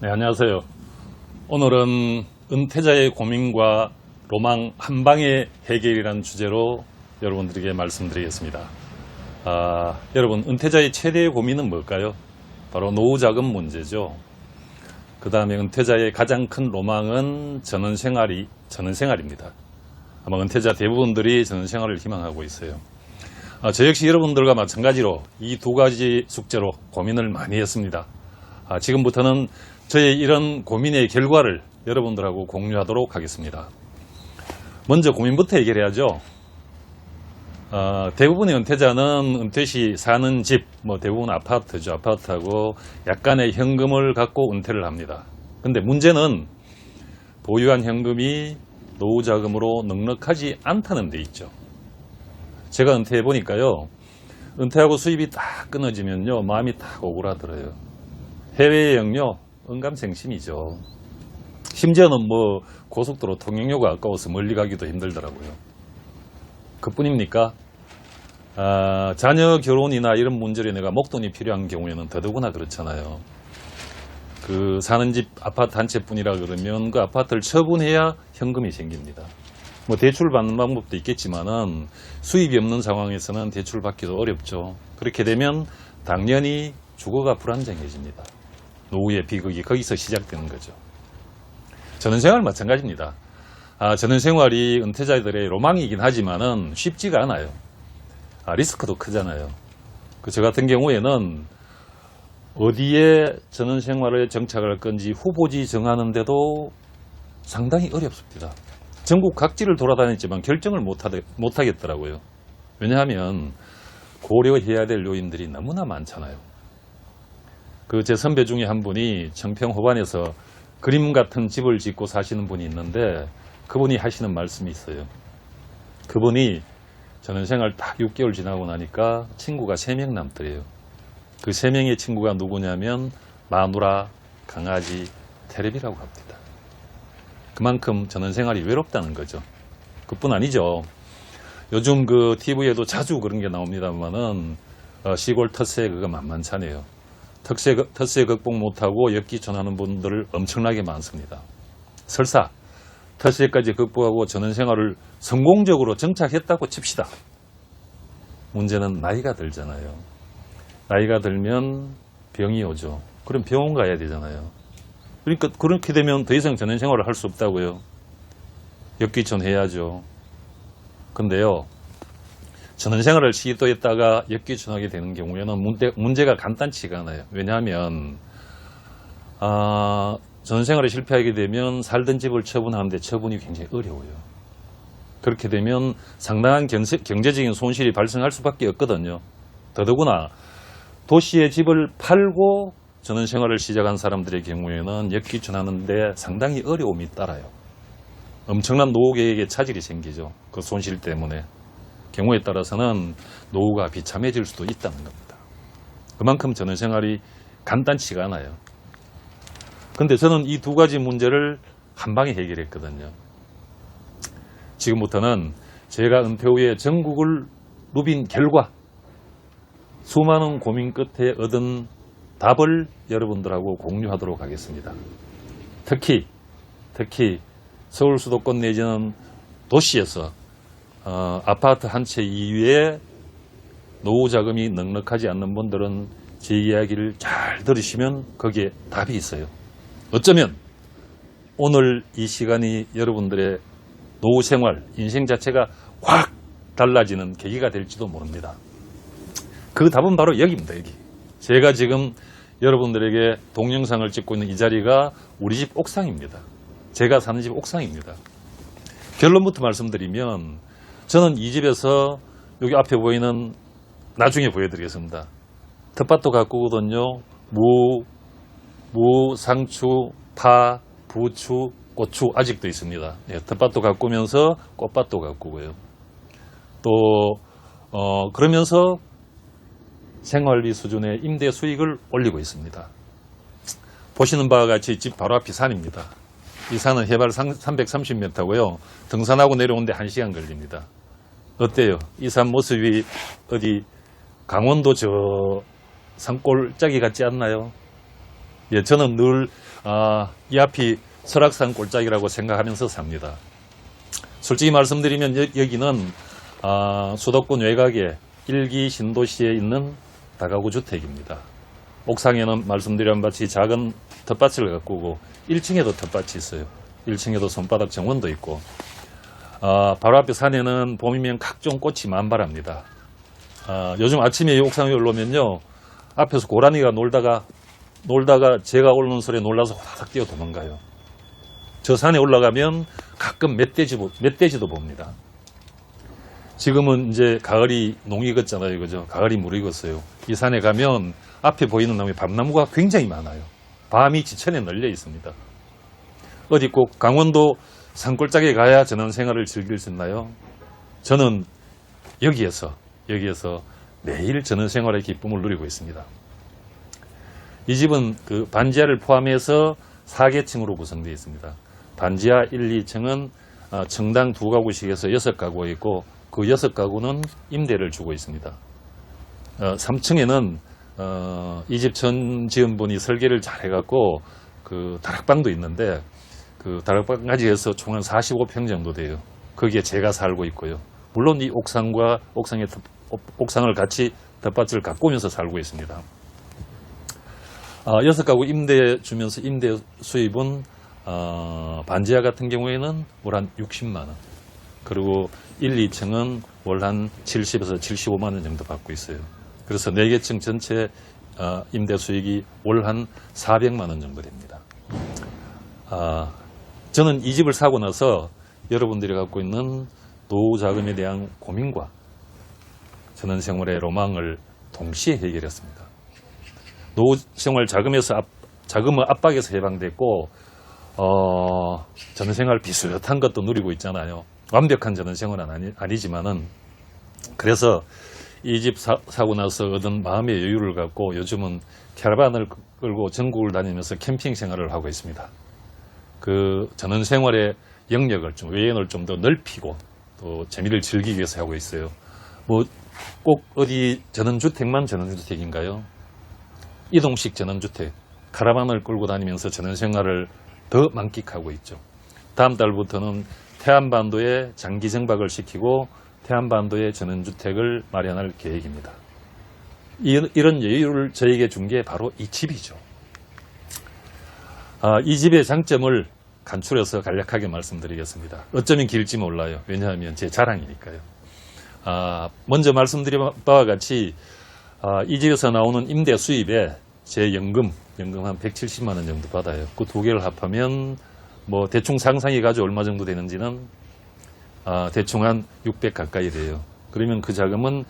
네, 안녕하세요. 오늘은 은퇴자의 고민과 로망 한 방의 해결이라는 주제로 여러분들에게 말씀드리겠습니다. 아, 여러분, 은퇴자의 최대의 고민은 뭘까요? 바로 노후 자금 문제죠. 그 다음에 은퇴자의 가장 큰 로망은 전원생활이, 전원생활입니다. 아마 은퇴자 대부분들이 전원생활을 희망하고 있어요. 아, 저 역시 여러분들과 마찬가지로 이 두 가지 숙제로 고민을 많이 했습니다. 아, 지금부터는 저의 이런 고민의 결과를 여러분들하고 공유하도록 하겠습니다. 먼저 고민부터 해결해야죠. 어, 대부분의 은퇴자는 은퇴 시 사는 집, 뭐 대부분 아파트죠. 아파트하고 약간의 현금을 갖고 은퇴를 합니다. 근데 문제는 보유한 현금이 노후 자금으로 넉넉하지 않다는 데 있죠. 제가 은퇴해 보니까요. 은퇴하고 수입이 딱 끊어지면요. 마음이 딱 오그라들어요. 해외여행요. 은감생심이죠. 심지어는 뭐 고속도로 통행료가 아까워서 멀리 가기도 힘들더라고요. 그뿐입니까? 아, 자녀 결혼이나 이런 문제로 내가 목돈이 필요한 경우에는 더더구나 그렇잖아요. 그 사는 집 아파트 한 채뿐이라 그러면 그 아파트를 처분해야 현금이 생깁니다. 뭐 대출 받는 방법도 있겠지만은 수입이 없는 상황에서는 대출 받기도 어렵죠. 그렇게 되면 당연히 주거가 불안정해집니다. 노후의 비극이 거기서 시작되는 거죠. 전원생활 마찬가지입니다. 아, 전원생활이 은퇴자들의 로망이긴 하지만은 쉽지가 않아요. 아, 리스크도 크잖아요. 그 저 같은 경우에는 어디에 전원생활을 정착할 건지 후보지 정하는데도 상당히 어렵습니다. 전국 각지를 돌아다녔지만 결정을 못하겠더라고요. 왜냐하면 고려해야 될 요인들이 너무나 많잖아요. 그 제 선배 중에 한 분이 청평 호반에서 그림 같은 집을 짓고 사시는 분이 있는데 그분이 하시는 말씀이 있어요. 그분이 저는 생활 딱 6개월 지나고 나니까 친구가 3명 남더래요. 그 3명의 친구가 누구냐면 마누라, 강아지, 테레비라고 합니다. 그만큼 저는 생활이 외롭다는 거죠. 그뿐 아니죠. 요즘 그 TV에도 자주 그런 게 나옵니다만은 어, 시골 텃세 그거 만만찮아요. 텃세, 텃세 극복 못하고 엽기촌하는 분들 엄청나게 많습니다. 설사 텃세까지 극복하고 전원 생활을 성공적으로 정착했다고 칩시다. 문제는 나이가 들잖아요. 나이가 들면 병이 오죠. 그럼 병원 가야 되잖아요. 그러니까 그렇게 되면 더 이상 전원 생활을 할 수 없다고요. 엽기촌 해야죠. 근데요. 전원 생활을 시도했다가 엽기촌하게 되는 경우에는 문제, 문제 가 간단치가 않아요. 왜냐하면 아, 전원 생활에 실패하게 되면 살던 집을 처분하는데 처분이 굉장히 어려워요. 그렇게 되면 상당한 경제, 경제적인 손실이 발생할 수밖에 없거든요. 더더구나 도시의 집을 팔고 전원 생활을 시작한 사람들의 경우에는 엽기촌하는데 상당히 어려움이 따라요. 엄청난 노후 계획에 차질이 생기죠. 그 손실 때문에. 경우에 따라서는 노후가 비참해질 수도 있다는 겁니다. 그만큼 전원 생활이 간단치가 않아요. 근데 저는 이 두 가지 문제를 한 방에 해결했거든요. 지금부터는 제가 은퇴 후에 전국을 누빈 결과 수많은 고민 끝에 얻은 답을 여러분들하고 공유하도록 하겠습니다. 특히 특히 서울 수도권 내지는 도시에서 어, 아파트 한 채 이외에 노후 자금이 넉넉하지 않는 분들은 제 이야기를 잘 들으시면 거기에 답이 있어요. 어쩌면 오늘 이 시간이 여러분들의 노후 생활, 인생 자체가 확 달라지는 계기가 될지도 모릅니다. 그 답은 바로 여기입니다, 여기. 제가 지금 여러분들에게 동영상을 찍고 있는 이 자리가 우리 집 옥상입니다. 제가 사는 집 옥상입니다. 결론부터 말씀드리면 저는 이 집에서 여기 앞에 보이는 나중에 보여드리겠습니다. 텃밭도 가꾸거든요. 무, 무, 상추, 파, 부추, 고추 아직도 있습니다. 예, 텃밭도 가꾸면서 꽃밭도 가꾸고요. 또 어, 그러면서 생활비 수준의 임대 수익을 올리고 있습니다. 보시는 바와 같이 집 바로 앞이 산입니다. 이 산은 해발 330m고요. 등산하고 내려오는데 1시간 걸립니다. 어때요? 이 산 모습이 어디 강원도 저 산골짜기 같지 않나요? 예, 저는 늘, 아, 이 앞이 설악산 골짜기라고 생각하면서 삽니다. 솔직히 말씀드리면 여, 여기는 아, 수도권 외곽에 일기 신도시에 있는 다가구 주택입니다. 옥상에는 말씀드린 같이 작은 텃밭을 가꾸고 1층에도 텃밭이 있어요. 1층에도 손바닥 정원도 있고 아, 바로 앞에 산에는 봄이면 각종 꽃이 만발합니다. 아, 요즘 아침에 이 옥상에 올라오면요 앞에서 고라니가 놀다가 놀다가 제가 오르는 소리에 놀라서 확 뛰어 도망가요. 저 산에 올라가면 가끔 멧돼지, 보- 멧돼지도 봅니다. 지금은 이제 가을이 농 익었잖아요. 그죠? 가을이 무르익었어요. 이 산에 가면 앞에 보이는 나무에 밤나무가 굉장히 많아요. 밤이 지천에 널려 있습니다. 어디 꼭 강원도 산골짜기에 가야 전원 생활을 즐길 수 있나요? 저는 여기에서, 여기에서 매일 전원 생활의 기쁨을 누리고 있습니다. 이 집은 그 반지하를 포함해서 4개층으로 구성되어 있습니다. 반지하 1, 2층은 어, 청당 두 가구씩에서 여섯 가구가 있고 그 여섯 가구는 임대를 주고 있습니다. 3층에는 이집 전 지은분이 설계를 잘 해갖고 그 다락방도 있는데 그 다락방까지 해서 총 한 45평 정도 돼요. 거기에 제가 살고 있고요. 물론 이 옥상과 옥상의 덮- 옥- 옥상을 같이 텃밭을 가꾸면서 살고 있습니다. 아, 여섯 가구 임대 주면서 임대 수입은 어, 반지하 같은 경우에는 월 한 60만 원. 그리고 1, 2층은 월 한 70에서 75만 원 정도 받고 있어요. 그래서 4개층 전체 어, 임대 수익이 월 한 400만 원 정도 됩니다. 아, 저는 이 집을 사고 나서 여러분들이 갖고 있는 노후 자금에 대한 고민과 전원 생활의 로망을 동시에 해결했습니다. 노후 생활 자금에서 압, 자금의 압박에서 해방됐고 어, 전생활 비슷한 것도 누리고 있잖아요. 완벽한 전생활은 아니, 아니지만은 그래서 이 집 사고 나서 얻은 마음의 여유를 갖고 요즘은 캐러반을 끌고 전국을 다니면서 캠핑 생활을 하고 있습니다. 그 전원 생활의 영역을 좀 외연을 좀 더 넓히고 또 재미를 즐기기 위해서 하고 있어요. 뭐 꼭 어디 전원주택만 전원주택인가요? 이동식 전원주택, 카라반을 끌고 다니면서 전원 생활을 더 만끽하고 있죠. 다음 달부터는 태안반도에 장기 정박을 시키고 태안반도에 전원주택을 마련할 계획입니다. 이- 이런 여유를 저에게 준 게 바로 이 집이죠. 아, 이 집의 장점을 간추려서 간략하게 말씀드리겠습니다. 어쩌면 길지 몰라요. 왜냐하면 제 자랑이니까요. 아, 먼저 말씀드린 바와 같이 아, 이 집에서 나오는 임대 수입에 제 연금, 연금 한 170만 원 정도 받아요. 그 두 개를 합하면 뭐 대충 상상해 가지고 얼마 정도 되는지는 아, 대충 한 600 가까이 돼요. 그러면 그 자금은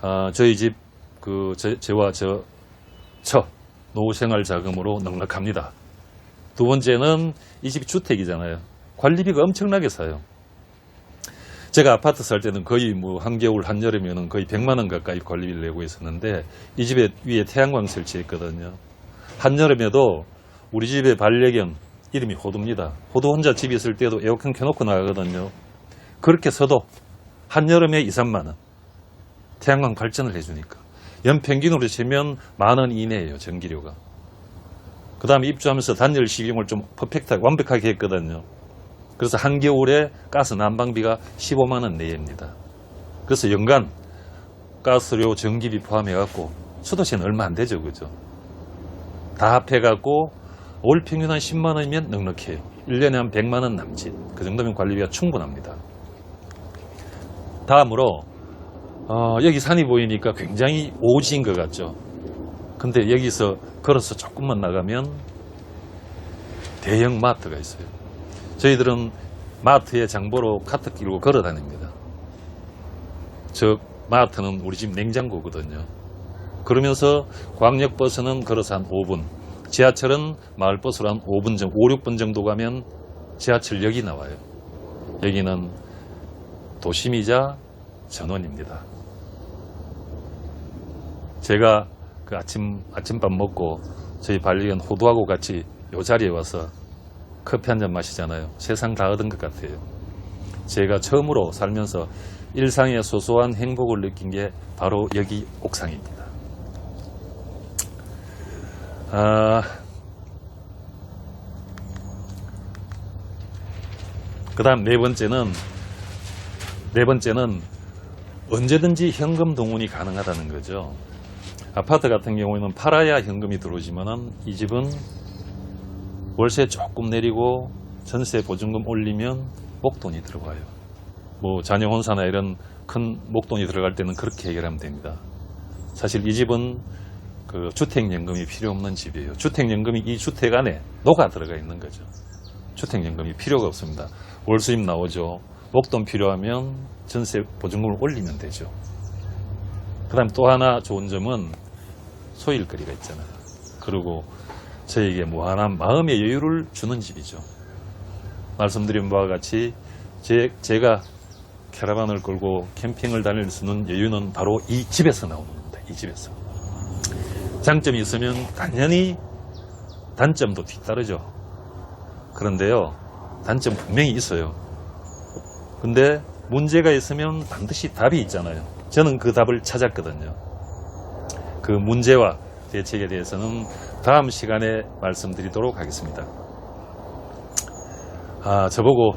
아, 저희 집그 저와 저처 노후 생활 자금으로 넉넉합니다. 두 번째는 이 집이 주택이잖아요. 관리비가 엄청나게 사요. 제가 아파트 살 때는 거의 뭐 한겨울 한여름에는 거의 100만 원 가까이 관리비를 내고 있었는데 이 집에 위에 태양광 설치했거든요. 한여름에도 우리 집의 반려견 이름이 호두입니다. 호두 혼자 집에 있을 때도 에어컨 켜놓고 나가거든요. 그렇게 서도 한여름에 2, 3만 원. 태양광 발전을 해주니까. 연평균으로 치면 만 원 이내예요, 전기료가. 그 다음에 입주하면서 단열 시경을 좀 퍼펙트하게, 완벽하게 했거든요. 그래서 한겨울에 가스 난방비가 15만 원 내외입니다. 그래서 연간 가스료, 전기비 포함해갖고 수도세는 얼마 안 되죠, 그죠? 다 합해갖고 월 평균 한 10만 원이면 넉넉해요. 1년에 한 100만 원 남짓. 그 정도면 관리비가 충분합니다. 다음으로 어, 여기 산이 보이니까 굉장히 오지인 것 같죠. 근데 여기서 걸어서 조금만 나가면 대형 마트가 있어요. 저희들은 마트에 장보러 카트 끼고 걸어 다닙니다. 저 마트는 우리 집 냉장고거든요. 그러면서 광역버스는 걸어서 한 5분, 지하철은 마을버스로 한 5분 정도, 5, 6분 정도 가면 지하철역이 나와요. 여기는 도심이자 전원입니다. 제가 그 아침, 아침밥 먹고 저희 반려견 호두하고 같이 요 자리에 와서 커피 한 잔 마시잖아요. 세상 다 얻은 것 같아요. 제가 처음으로 살면서 일상의 소소한 행복을 느낀 게 바로 여기 옥상입니다. 아, 그 다음 네 번째는, 네 번째는 언제든지 현금 동원이 가능하다는 거죠. 아파트 같은 경우에는 팔아야 현금이 들어오지만 이 집은 월세 조금 내리고 전세 보증금 올리면 목돈이 들어가요. 뭐 자녀 혼사나 이런 큰 목돈이 들어갈 때는 그렇게 해결하면 됩니다. 사실 이 집은 그 주택연금이 필요 없는 집이에요. 주택연금이 이 주택 안에 녹아 들어가 있는 거죠. 주택연금이 필요가 없습니다. 월수입 나오죠. 목돈 필요하면 전세 보증금을 올리면 되죠. 그 다음 또 하나 좋은 점은 소일거리가 있잖아요. 그리고 저에게 무한한 마음의 여유를 주는 집이죠. 말씀드린 바와 같이 제, 제가 캐러반을 끌고 캠핑을 다닐 수 있는 여유는 바로 이 집에서 나오는 겁니다. 이 집에서. 장점이 있으면 당연히 단점도 뒤따르죠. 그런데요, 단점 분명히 있어요. 근데 문제가 있으면 반드시 답이 있잖아요. 저는 그 답을 찾았거든요. 그 문제와 대책에 대해서는 다음 시간에 말씀드리도록 하겠습니다. 아, 저보고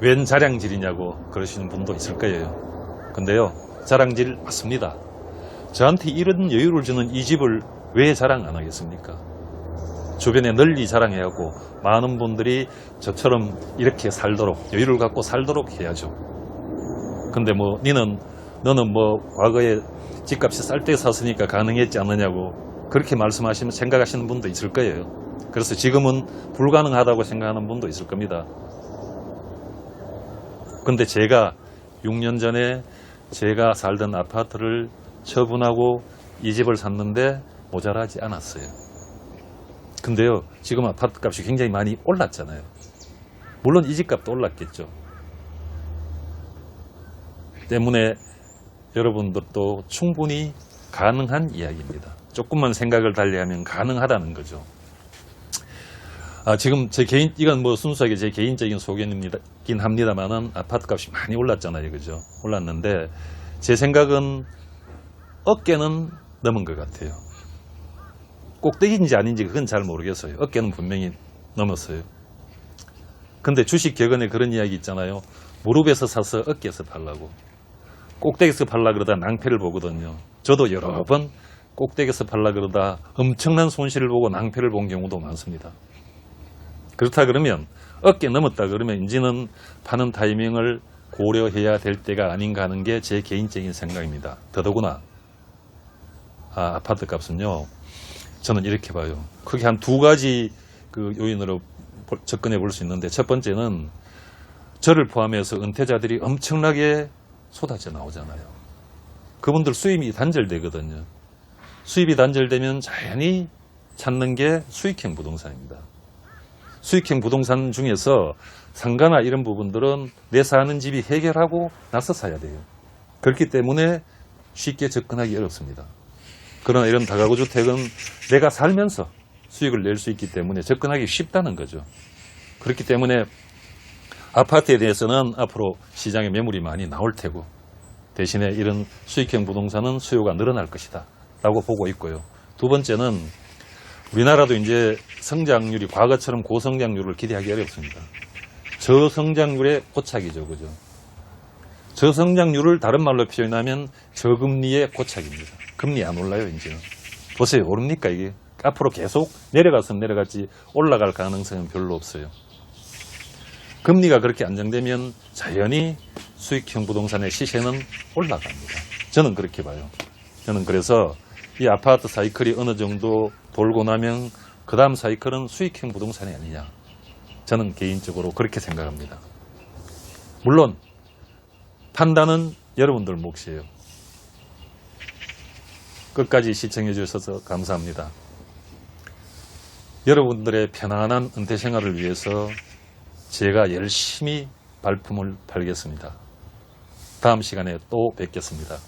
웬 자량질이냐고 그러시는 분도 있을 거예요. 근데요, 자랑질 맞습니다. 저한테 이런 여유를 주는 이 집을 왜 자랑 안 하겠습니까? 주변에 널리 자랑해야하고 많은 분들이 저처럼 이렇게 살도록 여유를 갖고 살도록 해야죠. 근데 뭐 니는 너는 뭐 과거에 집값이 쌀 때 샀으니까 가능했지 않느냐고 그렇게 말씀하시면 생각하시는 분도 있을 거예요. 그래서 지금은 불가능하다고 생각하는 분도 있을 겁니다. 근데 제가 6년 전에 제가 살던 아파트를 처분하고 이 집을 샀는데 모자라지 않았어요. 근데요, 지금 아파트 값이 굉장히 많이 올랐잖아요. 물론 이 집 값도 올랐겠죠. 때문에 여러분들도 충분히 가능한 이야기입니다. 조금만 생각을 달리하면 가능하다는 거죠. 아, 지금 제 개인, 이건 뭐 순수하게 제 개인적인 소견이긴 합니다만은 아파트 값이 많이 올랐잖아요. 그죠? 올랐는데 제 생각은 어깨는 넘은 것 같아요. 꼭대기인지 아닌지 그건 잘 모르겠어요. 어깨는 분명히 넘었어요. 근데 주식 격언에 그런 이야기 있잖아요. 무릎에서 사서 어깨에서 팔라고. 꼭대기에서 팔라 그러다 낭패를 보거든요. 저도 여러 번 꼭대기에서 팔라 그러다 엄청난 손실을 보고 낭패를 본 경우도 많습니다. 그렇다 그러면 어깨 넘었다 그러면 이제는 파는 타이밍을 고려해야 될 때가 아닌가 하는 게 제 개인적인 생각입니다. 더더구나 아, 아파트 값은요. 저는 이렇게 봐요. 크게 한 두 가지 그 요인으로 볼- 접근해 볼 수 있는데 첫 번째는 저를 포함해서 은퇴자들이 엄청나게 쏟아져 나오잖아요. 그분들 수입이 단절되거든요. 수입이 단절되면 자연히 찾는 게 수익형 부동산입니다. 수익형 부동산 중에서 상가나 이런 부분들은 내 사는 집이 해결하고 나서 사야 돼요. 그렇기 때문에 쉽게 접근하기 어렵습니다. 그러나 이런 다가구 주택은 내가 살면서 수익을 낼 수 있기 때문에 접근하기 쉽다는 거죠. 그렇기 때문에 아파트에 대해서는 앞으로 시장에 매물이 많이 나올 테고 대신에 이런 수익형 부동산은 수요가 늘어날 것이다 라고 보고 있고요. 두 번째는 우리나라도 이제 성장률이 과거처럼 고성장률을 기대하기 어렵습니다. 저성장률의 고착이죠. 그죠? 저성장률을 다른 말로 표현하면 저금리의 고착입니다. 금리 안 올라요, 이제는. 보세요. 오릅니까, 이게? 앞으로 계속 내려갔으면 내려갔지 올라갈 가능성은 별로 없어요. 금리가 그렇게 안정되면 자연히 수익형 부동산의 시세는 올라갑니다. 저는 그렇게 봐요. 저는 그래서 이 아파트 사이클이 어느 정도 돌고 나면 그 다음 사이클은 수익형 부동산이 아니냐. 저는 개인적으로 그렇게 생각합니다. 물론 판단은 여러분들 몫이에요. 끝까지 시청해 주셔서 감사합니다. 여러분들의 편안한 은퇴 생활을 위해서 제가 열심히 발품을 팔겠습니다. 다음 시간에 또 뵙겠습니다.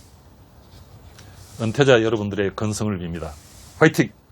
은퇴자 여러분들의 건성을 빕니다. 화이팅!